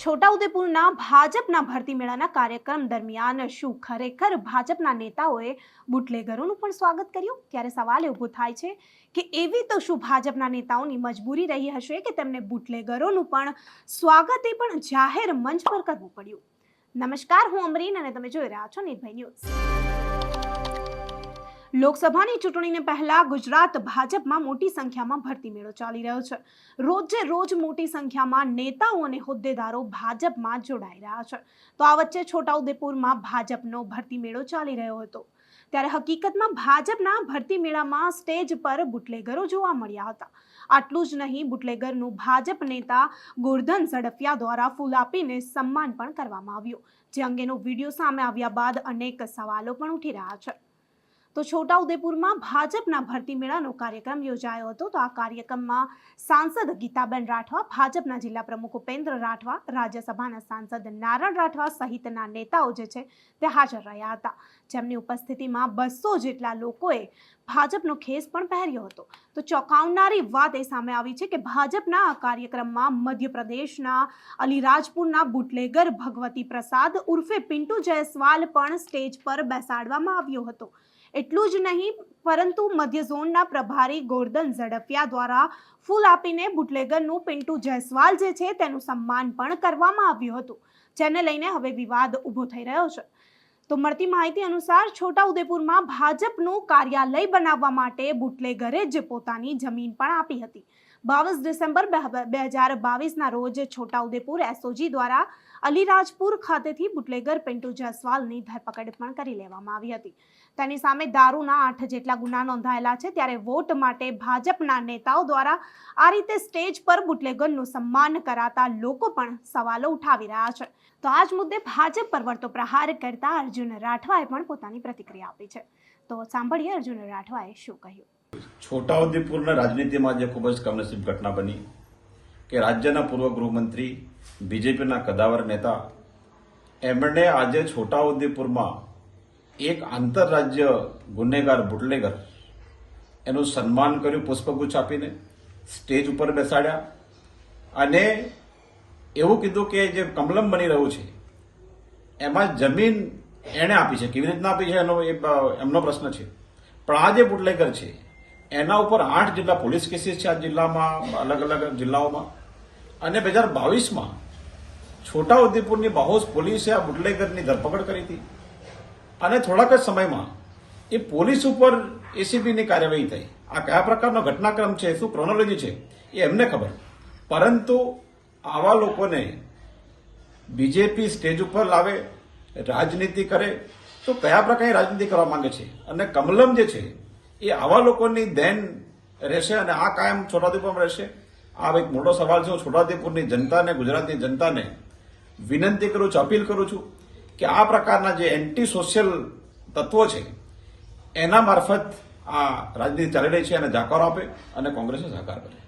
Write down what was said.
છોટાઉદેપુરના ભાજપના ભરતી મેળાના કાર્યક્રમ દરમિયાન શું ખરેખર ભાજપના નેતાઓએ બુટલેગરોનું પણ સ્વાગત કર્યું? ત્યારે સવાલ ઊભો થાય છે કે એવી તો શું ભાજપના નેતાઓની મજબૂરી રહી હશે કે તેમને બુટલેગરોનું પણ સ્વાગત એ પણ જાહેર મંચ પર કરવું પડ્યું? નમસ્કાર, હું અમરીન અને તમે જોઈ રહ્યા છો નિર્ભય ન્યૂઝ. લોકસભાની ચૂંટણીને પહેલા ગુજરાત ભાજપમાં મોટી સંખ્યામાં ભરતી મેળો ચાલી રહ્યો છે. રોજે રોજ મોટી સંખ્યામાં નેતાઓ અને હોદ્દેદારો ભાજપમાં જોડાઈ રહ્યા છે. તો આ વચ્ચે છોટાઉદેપુરમાં ભાજપનો ભરતી મેળો ચાલી રહ્યો હતો. ત્યારે હકીકતમાં ભાજપના ભરતી મેળામાં સ્ટેજ પર બુટલેગરો જોવા મળ્યા હતા. આટલું જ નહીં, બુટલેગરનું ભાજપ નેતા ગોરધન ઝડફિયા દ્વારા ફૂલ આપીને સન્માન પણ કરવામાં આવ્યું. જે અંગેનો વીડિયો સામે આવ્યા બાદ અનેક સવાલો પણ ઉઠી રહ્યા છે. તો છોટાઉદેપુરમાં ભાજપના ભરતી મેળાનો કાર્યક્રમ યોજાયો હતો. તો આ કાર્યક્રમમાં સાંસદ ગીતાબેન રાઠવા, ભાજપના જિલ્લા પ્રમુખ ઉપેન્દ્ર રાઠવા, રાજ્યસભાના સાંસદ નારણ રાઠવા સહિતના નેતાઓ જે છે તે હાજર રહ્યા હતા. જેમની ઉપસ્થિતિમાં બસો જેટલા લોકોએ ભાજપનો ખેસ પણ પહેર્યો હતો. તો ચોંકાવનારી વાત એ સામે આવી છે કે ભાજપના આ કાર્યક્રમમાં મધ્યપ્રદેશના અલીરાજપુરના બુટલેગર ભગવતી પ્રસાદ ઉર્ફે પિન્ટુ જયસ્વાલ પણ સ્ટેજ પર બેસાડવામાં આવ્યો હતો. એટલું જ નહીં, પરંતુ મધ્ય ઝોનના પ્રભારી ગોરધન ઝડફિયા દ્વારા ફૂલ આપીને બુટલેગરનું પિન્ટુ જયસ્વાલ જે છે તેનું સન્માન પણ કરવામાં આવ્યું હતું. જેને લઈને હવે વિવાદ ઊભો થઈ રહ્યો છે. તો મળતી માહિતી અનુસાર છોટાઉદેપુરમાં ભાજપનું કાર્યાલય બનાવવા માટે બુટલેગરે જ પોતાની જમીન પણ આપી હતી. બાવીસ ડિસેમ્બર બે હજાર બાવીસના રોજ છોટાઉદેપુર એસઓજી દ્વારા અલીરાજપુર ખાતેથી બુટલેગર પિન્ટુ જયસ્વાલની ધરપકડ પણ કરી લેવામાં આવી હતી. તેની સામે દારૂના આઠ જેટલા ગુના નોંધાયેલા છે ત્યારે વોટ માટે ભાજપના નેતાઓ દ્વારા આ રીતે સ્ટેજ પર બુટલેગરનું સન્માન કરાતા લોકો પણ સવાલો ઉઠાવી રહ્યા છે. તો આ જ મુદ્દે ભાજપ પર વળતો પ્રહાર કરતા અર્જુન રાઠવાએ પણ પોતાની પ્રતિક્રિયા આપી છે. તો સાંભળીએ અર્જુન રાઠવાએ શું કહ્યું. છોટાઉદેપુરના રાજનીતિમાં જે ખૂબ જ કમનસીબ ઘટના બની કે રાજ્યના પૂર્વ ગૃહમંત્રી, બીજેપીના કદાવર નેતા, એમણે આજે છોટાઉદેપુરમાં એક આંતરરાજ્ય ગુનેગાર બુટલેગર એનું સન્માન કર્યું, પુષ્પગુચ્છ આપીને, સ્ટેજ ઉપર બેસાડ્યા અને એવું કીધું કે જે કમલમ બની રહ્યું છે, એમાં જમીન એણે આપી છે. કેવી રીતના આપી છે એનો એ, એમનો પ્રશ્ન છે. પણ આ જે બુટલેગર છે, એના ઉપર આઠ જેટલા પોલીસ કેસીસ છે આ જિલ્લામાં, અલગ અલગ જિલ્લાઓમાં. અને બે હજાર બાવીસમાં છોટાઉદેપુરની બાહોશ પોલીસે આ બુટલેગરની ધરપકડ કરી હતી. અને થોડાક જ સમયમાં એ પોલીસ ઉપર એસીબીની કાર્યવાહી થઈ. આ કયા પ્રકારનો ઘટનાક્રમ છે, શું ક્રોનોલોજી છે, એ એમને ખબર. પરંતુ આવા લોકોને બીજેપી સ્ટેજ ઉપર લાવે, રાજનીતિ કરે, તો કયા પ્રકારની રાજનીતિ કરવા માંગે છે? અને કમલમ જે છે, એ આવા લોકોની દેન રહેશે અને આ કાયમ છોટાઉદેપુરમાં રહેશે? આ એક મોટો સવાલ છે, હું છોટાઉદેપુરની જનતાને ગુજરાતની જનતાને વિનંતી કરું છું, અપીલ કરું છું કે આ પ્રકારના જે એન્ટી સોશિયલ તત્વો છે, એના મારફત આ રાજનીતિ ચાલી રહી છે અને જાકાર આપે અને કોંગ્રેસે સહકાર કરે